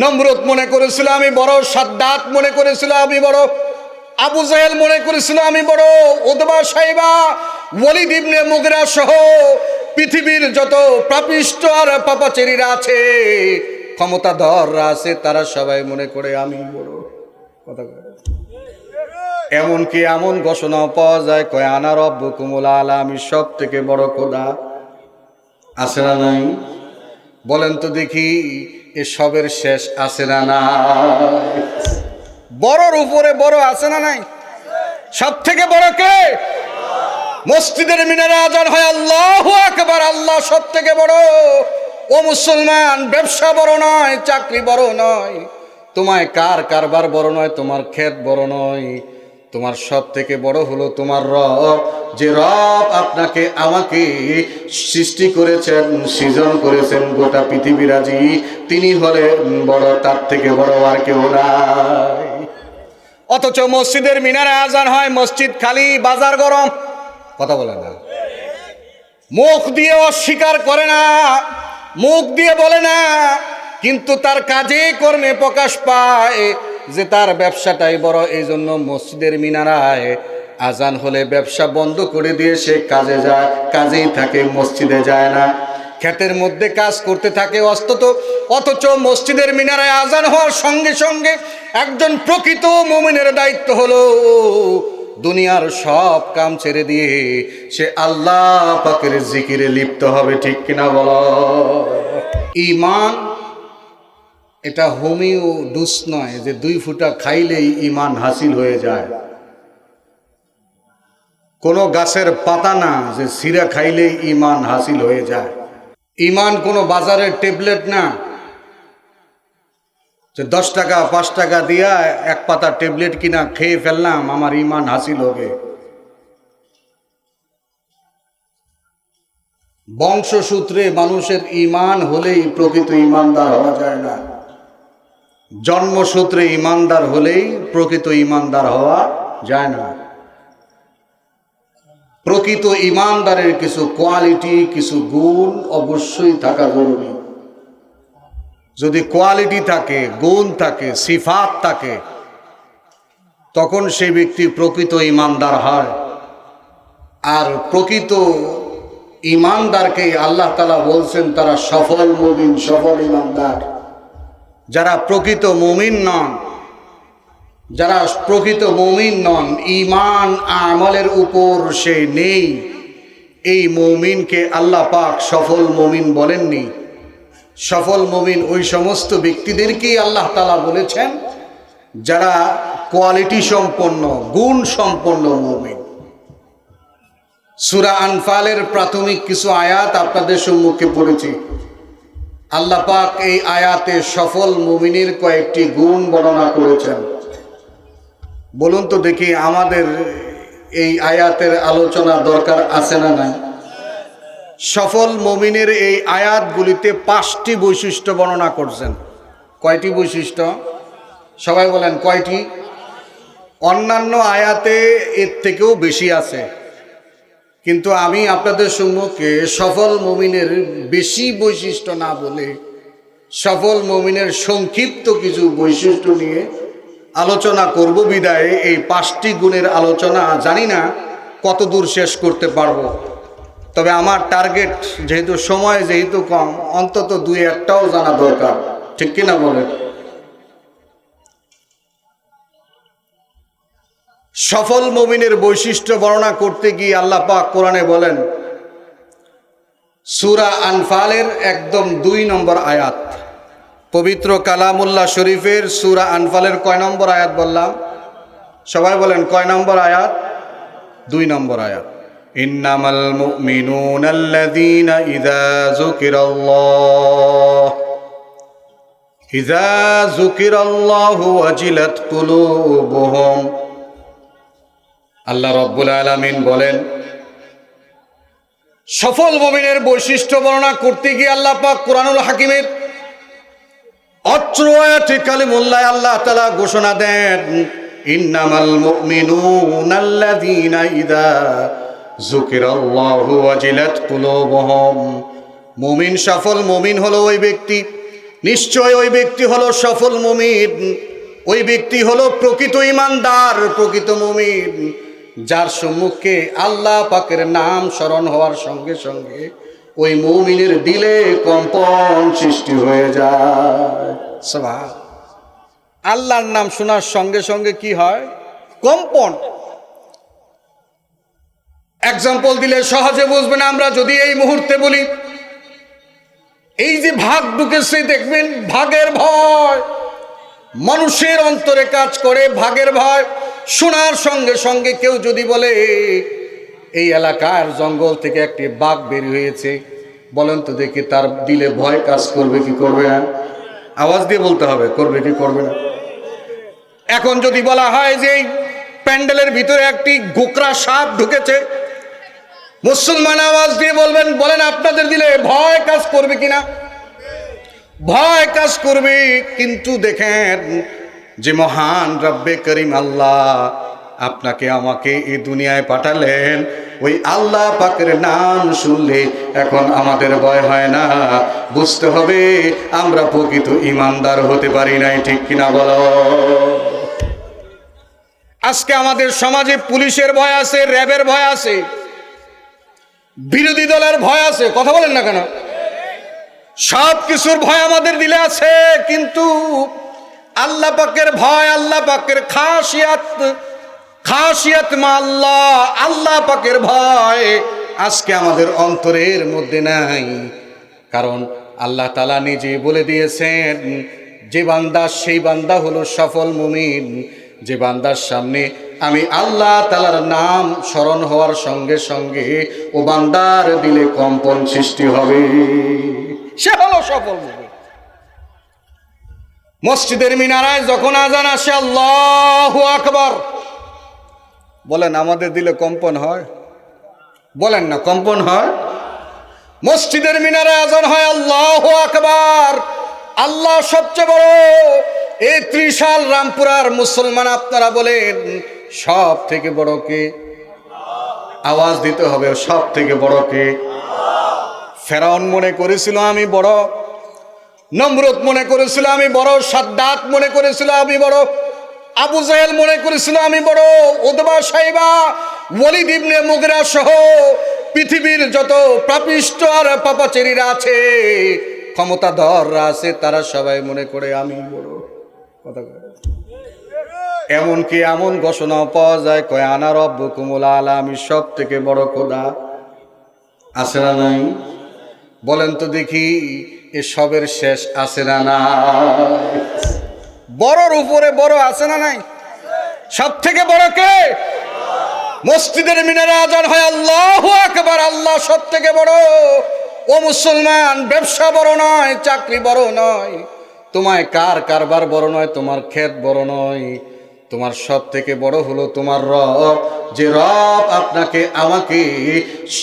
নমরুদ মনে করেছিল আমি বড়, সাদ্দাত মনে করেছিল আমি বড়, আবু জাহেল মনে করেছিল আমি বড় ওদবা সাহেবা ইবনে মুগরা সহ পৃথিবীর যত প্রাপিষ্ট আর পাপাচেরিরা আছে ক্ষমতাধররা আছে, তারা সবাই মনে করে আমি বড়। কথা। এমনকি এমন ঘোষণাও পাওয়া যায়, কয়, আনা রব্ব কুমুল আলা আমি সব থেকে বড় খোদা। আছে না নাই? বলেন তো দেখি এ সবের শেষ আছে না না বড়র উপরে বড় আছে না নাই? সব থেকে বড় কে? মসজিদের মিনারে আজান হয় আল্লাহ আকবার, আল্লাহ সব থেকে বড়। ও মুসলমান, ব্যবসা বড় নয়, চাকরি বড় নয়। তোমায় কার কারবার বড় নয়, তোমার ক্ষেত বড় নয়। তোমার সব থেকে বড় হলো তোমার রব। যে রব আপনাকে আমাকে সৃষ্টি করেছেন, সৃজন করেছেন গোটা পৃথিবীরাজি তিনি হলেন বড়, তার থেকে বড় আর কেউ নাই। অথচ মসজিদের মিনারে আজান হয়, মসজিদ খালি, বাজার গরম। কথা বলে না। মুখ দিয়ে অস্বীকার করে না, মুখ দিয়ে বলে না, কিন্তু তার কাজে কর্মে প্রকাশ পায়। যে তার ব্যবসাটাই বড় এই জন্য মসজিদের মিনারায় আজান হলে ব্যবসা বন্ধ করে দিয়ে সে কাজে যায়, কাজেই থাকে, মসজিদে যায় না। ক্ষেতের মধ্যে কাজ করতে থাকে অস্তত, অথচ মসজিদের মিনারায় আজান হওয়ার সঙ্গে সঙ্গে একজন প্রকৃত মুমিনের দায়িত্ব হলো দুনিয়ার সব কাম ছেড়ে দিয়ে সে আল্লাহ পাকের জিকিরে লিপ্ত হবে, ঠিক কিনা বল? ইমান এটা হোমিও ডুস নয়, যে দুই ফুটা খাইলেই ইমান হাসিল হয়ে যায়। কোনো গাছের পাতা না, যে সিরা খাইলেই ইমান হাসিল হয়ে যায়। ইমান কোনো বাজারের ট্যাবলেট না, যে দশ টাকা, পাঁচ টাকা দিয়া এক পাতা ট্যাবলেট কিনা খেয়ে ফেললাম, আমার ইমান হাসিল হবে। বংশসূত্রে মানুষের ইমান হলেই প্রকৃত ইমানদার হওয়া যায় না। জন্মসূত্রে ইমানদার হলেই প্রকৃত ইমানদার হওয়া যায় না। প্রকৃত ইমানদারের কিছু কোয়ালিটি, কিছু গুণ অবশ্যই থাকা জরুরি। যদি কোয়ালিটি থাকে, গুণ থাকে, সিফাত থাকে, তখন সেই ব্যক্তি প্রকৃত ইমানদার হয়। আর প্রকৃত ইমানদারকে আল্লাহ তালা বলছেন, তারা সফল মুমিন, সফল ইমানদার। যারা প্রকৃত মুমিন নন, যারা প্রকৃত মুমিন নন ইমান আমলের উপর সে নেই। এই মুমিনকে আল্লাহ পাক সফল মুমিন বলেননি। সফল মুমিন ওই সমস্ত ব্যক্তিদেরকেই আল্লাহ তালা বলেছেন, যারা কোয়ালিটি সম্পন্ন, গুণ সম্পন্ন মুমিন। সুরা আনফালের প্রাথমিক কিছু আয়াত আপনাদের সম্মুখে পড়েছি। আল্লাহ পাক এই আয়াতে সফল মুমিনের কয়েকটি গুণ বর্ণনা করেছেন। বলুন তো দেখি আমাদের এই আয়াতের আলোচনা দরকার আছে না নাই? সফল মমিনের এই আয়াতগুলিতে পাঁচটি বৈশিষ্ট্য বর্ণনা করছেন। কয়টি বৈশিষ্ট্য? সবাই বলেন কয়টি? অন্যান্য আয়াতে এর থেকেও বেশি আছে। কিন্তু আমি আপনাদের সম্মুখে সফল মমিনের বেশি বৈশিষ্ট্য না বলে সফল মমিনের সংক্ষিপ্ত কিছু বৈশিষ্ট্য নিয়ে আলোচনা করব বিদায়ে। এই পাঁচটি গুণের আলোচনা জানি না কত দূর শেষ করতে পারব। তবে আমার টার্গেট যেহেতু সময় যেহেতু কম, অন্তত দুই একটাও জানা দরকার। ঠিক কিনা বলেন? সফল মমিনের বৈশিষ্ট্য বর্ণনা করতে গিয়ে আল্লাহ পাক কোরআনে বলেন, সুরা আনফালের একদম দুই নম্বর আয়াত। পবিত্র কালামুল্লাহ শরীফের সুরা আনফালের কয় নম্বর আয়াত বললাম? সবাই বলেন, কয় নম্বর আয়াত? দুই নম্বর আয়াত। ইন্নামাল মুমিনুনা আল্লাযীনা ইযা যুকিরাল্লাহ। ইযা যুকিরাল্লাহু ওয়াজিলাত কুলুবুহুম। আল্লাহ রব্বুল আলামিন বলেন, সফল মমিনের বৈশিষ্ট্য বর্ণনা করতে গিয়ে আল্লাহ পাক কোরআনুল হাকিমের অত্র আয়াতে কালিমুল্লাহ আল্লাহ তাআলা ঘোষণা দেন, ইন্নামাল মুমিনুনা আল্লাযীনা ইযা যুকিরাল্লাহু ওয়াজিলাত কুলুবুহুম। মুমিন সফল মুমিন হলো ওই ব্যক্তি, নিশ্চয় ওই ব্যক্তি হলো সফল মুমিন, ওই ব্যক্তি হলো প্রকৃত ইমানদার, প্রকৃত মুমিন। যার সম্মুখে আল্লাহ পাকের নাম স্মরণ হওয়ার সঙ্গে সঙ্গে ওই মুমিনের দিলে কম্পন সৃষ্টি হয়ে যায়। আল্লাহর নাম শোনার সঙ্গে সঙ্গে কি হয়? কম্পন। এক্সাম্পল দিলে সহজে বুঝবেন আমরা যদি এই মুহূর্তে বলি, এই যে ভাগ ঢুকেছে দেখবেন ভাগের ভয়। মানুষের অন্তরে কাজ করে ভাগের ভয়। শোনার সঙ্গে সঙ্গে কেউ যদি বলে, এই এলাকার জঙ্গল থেকে একটি বাঘ বের হয়েছে। বলেন তো দেখি তার দিলে ভয় কাজ করবে কি করবে না? আওয়াজ দিয়ে বলতে হবে, করবে কি করবে না? এখন যদি বলা হয় যে প্যান্ডেলের ভিতরে একটি গোকরা সাপ ঢুকেছে, মুসলমান আওয়াজ দিয়ে বলবেন, বলেন আপনাদের দিলে ভয় কাজ করবে কিনা ভয় কাজ করবে, কিন্তু দেখেন যে মহান রব্বে করিম আল্লাহ আপনাকে আমাকে এই দুনিয়ায় পাঠালেন। ওই আল্লাহ পাকের নাম শুনলে এখন আমাদের ভয় হয় না। বুঝতে হবে আমরা প্রকৃত ইমানদার হতে পারি নাই, ঠিক কিনা বলো? আজকে আমাদের সমাজে পুলিশের ভয় আছে, র্যাবের ভয় আছে, বিরোধী দলের ভয় আছে, কথা বলেন না কেন? সব কিছুর ভয় আমাদের দিলে আছে, কিন্তু আল্লাহ পাকের ভয়, আল্লাহ পাকের খাসিয়াত খাসিয়াত মা আল্লাহ আল্লাহ পাকের ভয় আজকে আমাদের অন্তরের মধ্যে নাই। কারণ আল্লাহ তালা নিজে বলে দিয়েছেন, যে বান্দা, সেই বান্দা হলো সফল মুমিন। যে বান্দার সামনে আমি আল্লাহ তালার নাম স্মরণ হওয়ার সঙ্গে সঙ্গে ও বান্দার দিলে কম্পন সৃষ্টি হবে। সে হলো সফল মুমিন। মসজিদের মিনারায় যখন আজান আসে, আল্লাহ আকবর। বলেন, আমাদের দিলে কম্পন হয়? বলেন না, কম্পন হয়? মসজিদের মিনারে আজান হয়, আল্লাহ আকবার। আল্লাহ সবচেয়ে বড়। এই ত্রিশাল রামপুরার মুসলমান আপনারা বলেন, সব থেকে বড় কে? আওয়াজ দিতে হবে, সব থেকে বড় কে? ফেরাউন মনে করেছিল, আমি বড়। নমরুদ মনে করেছিল আমি বড়, সাদ্দাত মনে করেছিল আমি বড়, আবু জাহেল মনে করেছিল আমি বড় ওদবা সাহেবা ওলিদ ইবনে মুগরা সহ পৃথিবীর যত প্রাপিষ্ট আর পাপাচেরিরা আছে ক্ষমতাধররা আছে, তারা সবাই মনে করে আমি বড়। কথা। এমনকি এমন ঘোষণাও পাওয়া যায়, কয়, আনা রব্ব কুমুল আলা আমি সব থেকে বড় খোদা। আছে না নাই? বলেন তো দেখি এ সবের শেষ আছে না না বড়র উপরে বড় আছে না নাই? সব থেকে বড় কে? মসজিদের মিনারে আজান হয় আল্লাহ আকবার, আল্লাহ সব থেকে বড়। ও মুসলমান, ব্যবসা বড় নয়, চাকরি বড় নয়। তোমায় কার কারবার বড় নয়, তোমার ক্ষেত বড় নয়। তোমার সব থেকে বড় হলো তোমার রব। যে রব আপনাকে আমাকে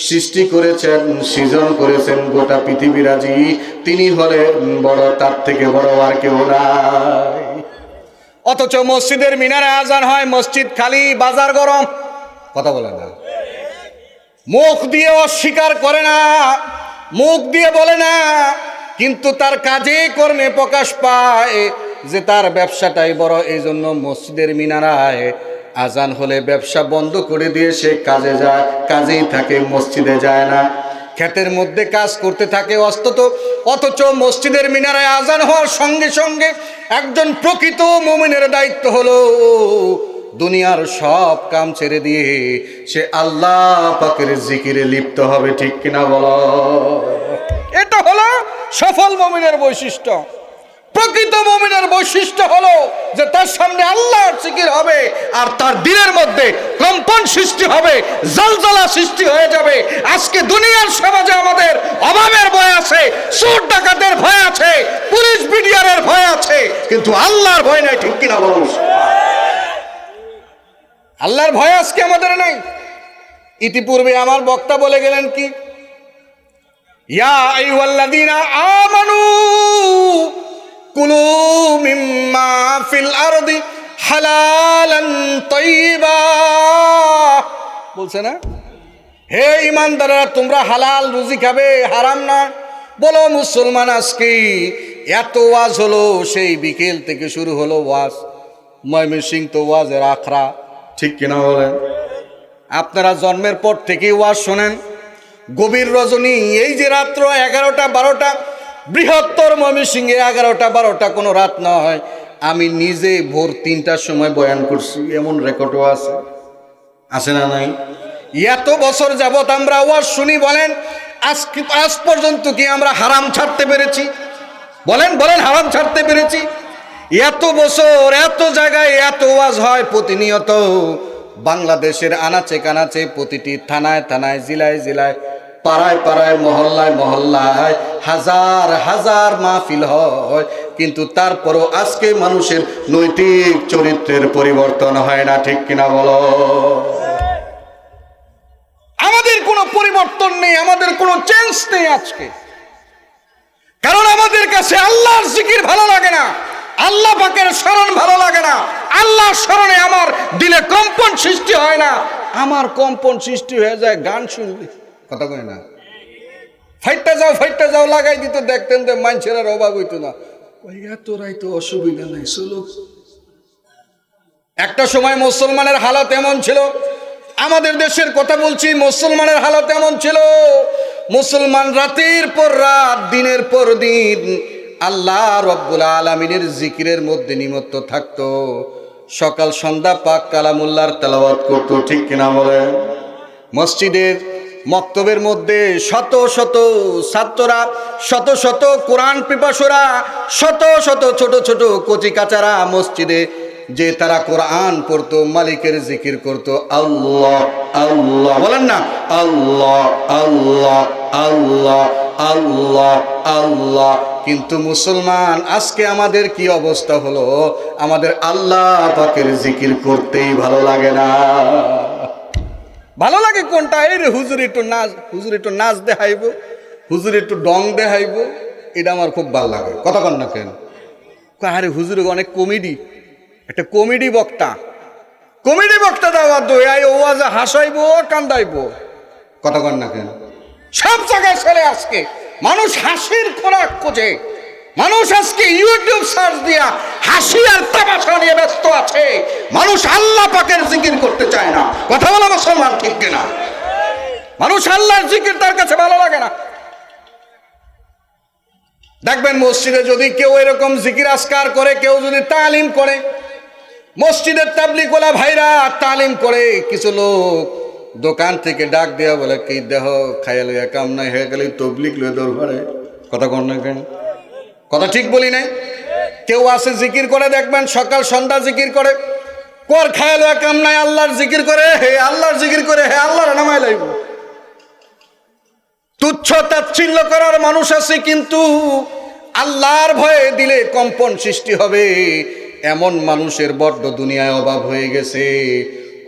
সৃষ্টি করেছেন, সৃজন করেছেন গোটা পৃথিবীরাজি তিনি হলেন বড়, তার থেকে বড় আর কেউ নাই। অথচ মসজিদের মিনারে আজান হয়, মসজিদ খালি, বাজার গরম। কথা বলে না। মুখ দিয়ে অস্বীকার করে না, মুখ দিয়ে বলে না, কিন্তু তার কাজে কর্মে প্রকাশ পায়। যে তার ব্যবসাটাই বড় এই জন্য মসজিদের মিনারায় আজান হলে ব্যবসা বন্ধ করে দিয়ে সে কাজে যায়, কাজেই থাকে, মসজিদে যায় না। ক্ষেতের মধ্যে কাজ করতে থাকে অস্তত, অথচ মসজিদের মিনারায় আজান হওয়ার সঙ্গে সঙ্গে একজন প্রকৃত মুমিনের দায়িত্ব হলো দুনিয়ার সব কাম ছেড়ে দিয়ে সে আল্লাহ পাকের জিকিরে লিপ্ত হবে, ঠিক কিনা বল? এটা হলো সফল মমিনের বৈশিষ্ট্য। প্রকৃত মমিনের বৈশিষ্ট্য হলো যে তার সামনে আল্লাহর জিকির হবে আর তার দিনের মধ্যে কম্পন সৃষ্টি হবে, জলজলা সৃষ্টি হয়ে যাবে। আজকে দুনিয়ার সমাজে আমাদের অভাবের ভয় আছে, চোর ডাকাতের ভয় আছে, পুলিশ বিডিআরের ভয় আছে, কিন্তু আল্লাহর ভয় নাই, ঠিক কিনা বলুন? আল্লাহর ভয় আজকে আমাদের নাই। ইতিপূর্বে আমার বক্তা বলে গেলেন কি? ইয়া আমানু কুলু মিম্মা ফিল আরদি হালালান তাইয়্যিবা বলছে না? হে ইমানদাররা তোমরা হালাল রুজি খাবে হারাম না। বলো মুসলমান আজকে এত ওয়াজ হলো সেই বিকেল থেকে শুরু হলো ওয়াজ। ময়মনসিং তো ওয়াজের আখড়া। ঠিক কিনা বলেন? আপনারা জন্মের পর থেকেই ওয়াজ শোনেন। গভীর রজনী এই যে রাত্র এগারোটা বারোটা বৃহত্তর ময়মনসিংহে এগারোটা, বারোটা কোনো রাত না হয়। আমি নিজে ভোর তিনটার সময় বয়ান করছি, এমন রেকর্ডও আছে। আছে না নাই? এত বছর যাবৎ আমরা ওয়াজ শুনি, বলেন, আজ আজ পর্যন্ত কি আমরা হারাম ছাড়তে পেরেছি? বলেন বলেন, হারাম ছাড়তে পেরেছি? এত বছর, এত জায়গায় এত ওয়াজ হয় প্রতিনিয়ত। বাংলাদেশের আনাচে কানাচে প্রতিটি থানায় থানায়, জেলায় জেলায় পাড়ায় পাড়ায়, মহল্লায় মহল্লায় হাজার হাজার মাহফিল হয়। কিন্তু তারপরও আজকে মানুষের নৈতিক চরিত্রের পরিবর্তন হয় না, ঠিক কিনা বলো? আমাদের কোনো পরিবর্তন নেই, আমাদের কোনো চেঞ্জ নেই আজকে। কারণ আমাদের কাছে আল্লাহর জিকির ভালো লাগে না, আল্লাহ পাকের স্মরণ ভালো লাগে না, আল্লাহর স্মরণে আমার দিলে কম্পন সৃষ্টি হয় না। আমার কম্পন সৃষ্টি হয়ে যায়, গান শুনলে। কথা কয় না? ফাইটটা যাও ফাইটটা যাও, লাগাই দিত, দেখতেন যে মানুষের আর অভাব হইতো না। ওই এতরাই তো অসুবিধা নেই, চলো। একটা সময় মুসলমানের হালত এমন ছিল, আমাদের দেশের কথা বলছি, মুসলমানের হালত এমন ছিল, মুসলমান রাতের পর রাত, দিনের পর দিন, আল্লাহ রব্বুল আলমিনের জিকিরের মধ্যে নিমত্ত থাকতো। সকাল, সন্ধ্যা, পাক কালামুল্লার তেলাওয়াত করতো, ঠিক কিনা বলে মসজিদের মক্তবের মধ্যে শত শত ছাত্ররা, শত শত কোরআন পিপাসরা, শত শত ছোট ছোট কচি কাচারা মসজিদে যে তারা কোরআন পড়তো, মালিকের জিকির করতো, আল্লাহ আল্লাহ, বলেন না, আল্লাহ আল্লাহ আল্লাহ আল্লাহ আল্লাহ। কিন্তু মুসলমান, আজকে আমাদের কি অবস্থা হলো? আমাদের আল্লাহ পাকের জিকির করতেই ভালো লাগে না। ভালো লাগে কোনটা? এই রে হুজুর একটু নাচ, হুজুর একটু নাচ দেখাইব, হুজুর একটু ডং দেখাইব, এটা আমার খুব ভালো লাগে। কথা কন না কেন? আরে হুজুর অনেক কমেডি। একটা কমেডি বক্তা। কমেডি বক্তা দেওয়া দই ওয়াজে হাসাইব, কান্দাইব। কথা কন না কেন? সব জায়গায় ছেলে আজকে, মানুষ হাসির খোরাক খোঁজে। মানুষ আজকে ইউটিউব সার্চ দিয়া হাসি আর তামাশা নিয়ে ব্যস্ত আছে। মানুষ আল্লাহ পাকের জিকির করতে চায় না। কথা মুসলমান ঠিক কিনা? মানুষ আল্লাহর জিকির তার কাছে ভালো লাগে না। দেখবেন মসজিদে যদি কেউ এরকম জিকির আসকার করে, কেউ যদি তালিম করে, মসজিদের তাবলিকওয়ালা ভাইরা তালিম করে, কিছু লোক দোকান থেকে ডাক দেওয়া বলে, কি দেহ, খাইয়া লইয়া কাম নাই, হয়ে গেলে তবলিক লইয়া দরবারে কথা কন না কেন? কথা ঠিক বলি নাই? কেউ আসে জিকির করে, দেখবেন সকাল সন্ধ্যা জিকির করে কর খায়া লইয়া কাম নাই, আল্লাহর জিকির করে, হে আল্লাহর জিকির করে, হে আল্লাহর নামায় লাইব। তুচ্ছ তাচ্ছিল্য করার মানুষ আছে কিন্তু আল্লাহর ভয়ে দিলে কম্পন সৃষ্টি হবে। এমন মানুষের বড্ড দুনিয়ায় অভাব হয়ে গেছে।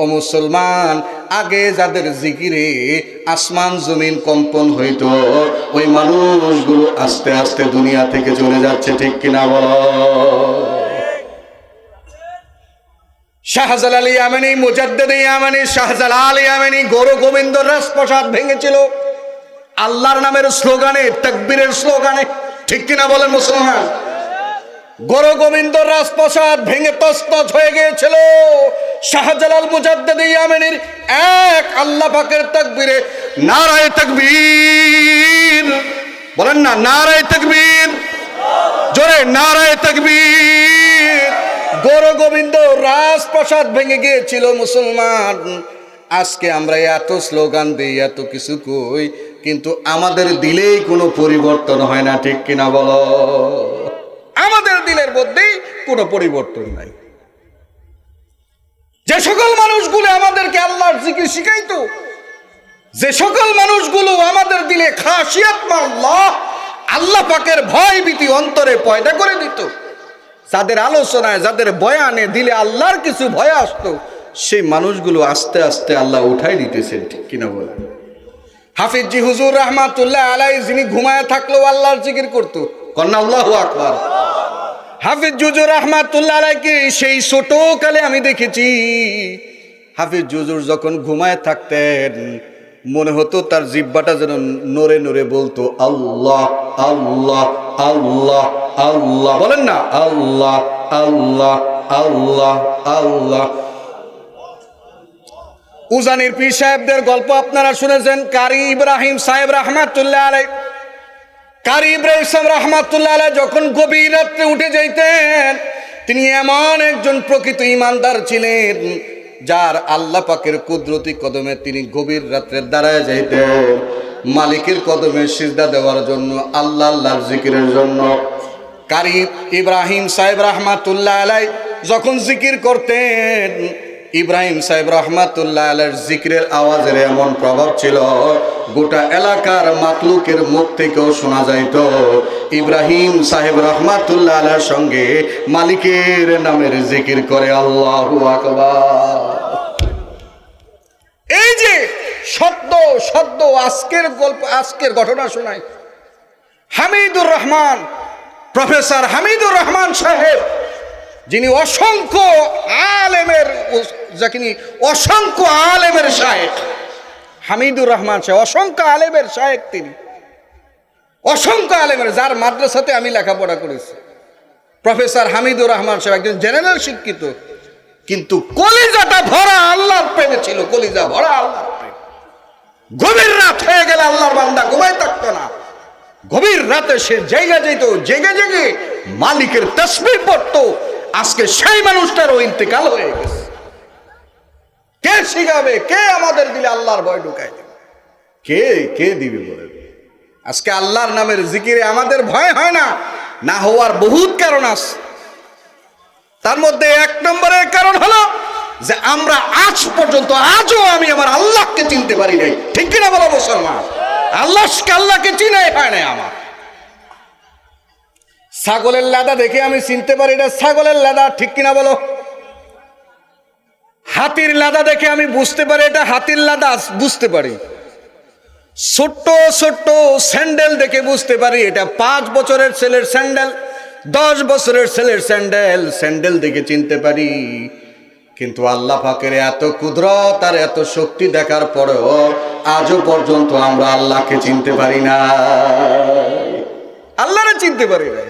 ও মুসলমান, আগে যাদের জিকিরে আসমান, জমিন কম্পন হইতো, ওই মানুষগুলো আস্তে আস্তে দুনিয়া থেকে চলে যাচ্ছে, ঠিক কিনা বল? শাহজালাল ইয়ামানি, মুজাদ্দেদ ইয়ামানি, শাহজালাল ইয়ামানি, গৌর গোবিন্দ রাজপ্রসাদ ভেঙেছিল। আল্লাহর নামের স্লোগানে, তাকবীরের স্লোগানে, ঠিক কিনা বলেন মুসলমান? গৌর গোবিন্দ রাজপ্রসাদ ভেঙে তস্তজ হয়ে গিয়েছিল। শাহজালাল, মুজাদ্দেদ ইয়ামানির এক আল্লাহ পাকের তাকবীরে, নারায়ে তাকবীর। বলেন না, নারায়ে তাকবীর। জোরে, নারায় তাকবীর। গৌর গোবিন্দ রাজপ্রসাদ ভেঙে গিয়েছিল মুসলমান। আজকে আমরা এত স্লোগান দিই, এত কিছু কই, কিন্তু আমাদের দিলেই কোনো পরিবর্তন হয় না, ঠিক কিনা বলো? আমাদের দিলের মধ্যেই কোনো পরিবর্তন নাই। যে সকল মানুষগুলো আমাদেরকে আল্লাহর জিকির শিখাইত, যে সকল মানুষগুলো আমাদের দিলে খাসিয়াত আল্লাহ আল্লাহ পাকের ভয় ভীতি অন্তরে পয়দা করে দিত। যাদের আলোচনায়, যাদের বয়ানে দিলে আল্লাহর কিছু ভয় আসতো, সেই মানুষগুলো আস্তে আস্তে আল্লাহ উঠাই দিতেছেন, ঠিক কিনা বলেন? হাফিজ হুজুর রহমাতুল্লাহ আলাই যিনি ঘুমায় থাকলেও আল্লাহর জিকির করতো। কন্যা আল্লাহ আকবার। হাফিজ জুজুর রহমাতুল্লাহ আলাইকে সেই ছোট কালে আমি দেখেছি। হাফিজ জুজুর যখন ঘুমায় থাকতেন, মনে হতো তার জিব্বাটা যেন নড়ে নড়ে বলতো, আল্লাহ আল্লাহ আল্লাহ। আল্লাহ, বলেন না, আল্লাহ আল্লাহ আল্লাহ আল্লাহ। উজানির পীর সাহেবদের গল্প আপনারা শুনেছেন, কারি ইব্রাহিম সাহেব রহমাতুল্লাহ আলাই কারি ইব্রাহিম সাহেব রহমাতুল্লাহ আলাই যখন গভীর রাত্রে উঠে যাইতেন, তিনি এমন একজন প্রকৃত ইমানদার ছিলেন, যার আল্লাহ পাকের কুদরতি কদমে তিনি গভীর রাত্রে দাঁড়ায় যাইতেন। মালিকের কদমে সিজদা দেওয়ার জন্য, আল্লাহ আল্লাহর জিকিরের জন্য কারি ইব্রাহিম সাহেব রহমাতুল্লাহ আলাই যখন জিকির করতেন, ইব্রাহিম সাহেব রহমাতুল্লাহ আলের জিকিরের আওয়াজের এমন প্রভাব ছিল, গোটা এলাকার মাতলুকের মুখ থেকেও শোনা যাইত, ইব্রাহিম সাহেব রহমাতুল্লাহ আলের সঙ্গে মালিকের নামের জিকির করে আল্লাহ এই যে সদ্য সদ্য আজকের গল্প, আজকের ঘটনা শোনায় হামিদুর রহমান প্রফেসর হামিদুর রহমান সাহেব, যিনি অসংখ্য আলেমের যিনি অসংখ্য আলেমের শায়েক হামিদুর রহমান সাহেব, অসংখ্য আলেমের শায়েক তিনি। অসংখ্য আলেমের, যার মাদ্রাসাতে আমি লেখাপড়া করেছি। প্রফেসর হামিদুর রহমান সাহেব একজন জেনারেল শিক্ষিত, কিন্তু কলিজাটা ভরা আল্লাহর প্রেমে ছিল, কলিজা ভরা আল্লাহর প্রেম। গভীর রাত হয়ে গেলে আল্লাহর বান্দা ঘুমাই না গভীর রাতে সে জায়গা যেত, জেগে জেগে মালিকের তসবির পড়তো। আজকে সেই মানুষটারও ইন্তেকাল হয়ে গেছে। কে শিখাবে? কে আমাদের দিলে আল্লাহর ভয় ঢুকাই দেবে? কে কে দিবে বলে? আজকে আল্লাহর নামের জিকিরে আমাদের ভয় হয় না না হওয়ার বহুত কারণ আছে। তার মধ্যে এক নম্বরের কারণ হলো যে আমরা আজ পর্যন্ত আজও আমি আমার আল্লাহকে চিনতে পারি নাই। ঠিক কিনা বলো মুসলমান? আল্লাহ আল্লাহকে চিনাই হয় না আমার। ছাগলের লাদা দেখে আমি চিনতে পারি এটা ছাগলের লাদা ঠিক কিনা বলো? হাতির লাদা দেখে আমি বুঝতে পারি, এটা হাতির লাদা, বুঝতে পারি। ছোট্ট ছোট্ট স্যান্ডেল দেখে বুঝতে পারি, এটা পাঁচ বছরের ছেলের স্যান্ডেল, দশ বছরের ছেলের স্যান্ডেল স্যান্ডেল দেখে চিনতে পারি। কিন্তু আল্লাহ পাকের এত কুদরত আর এত শক্তি দেখার পরেও আজও পর্যন্ত আমরা আল্লাহকে চিনতে পারি না আল্লাহরে চিনতে পারি না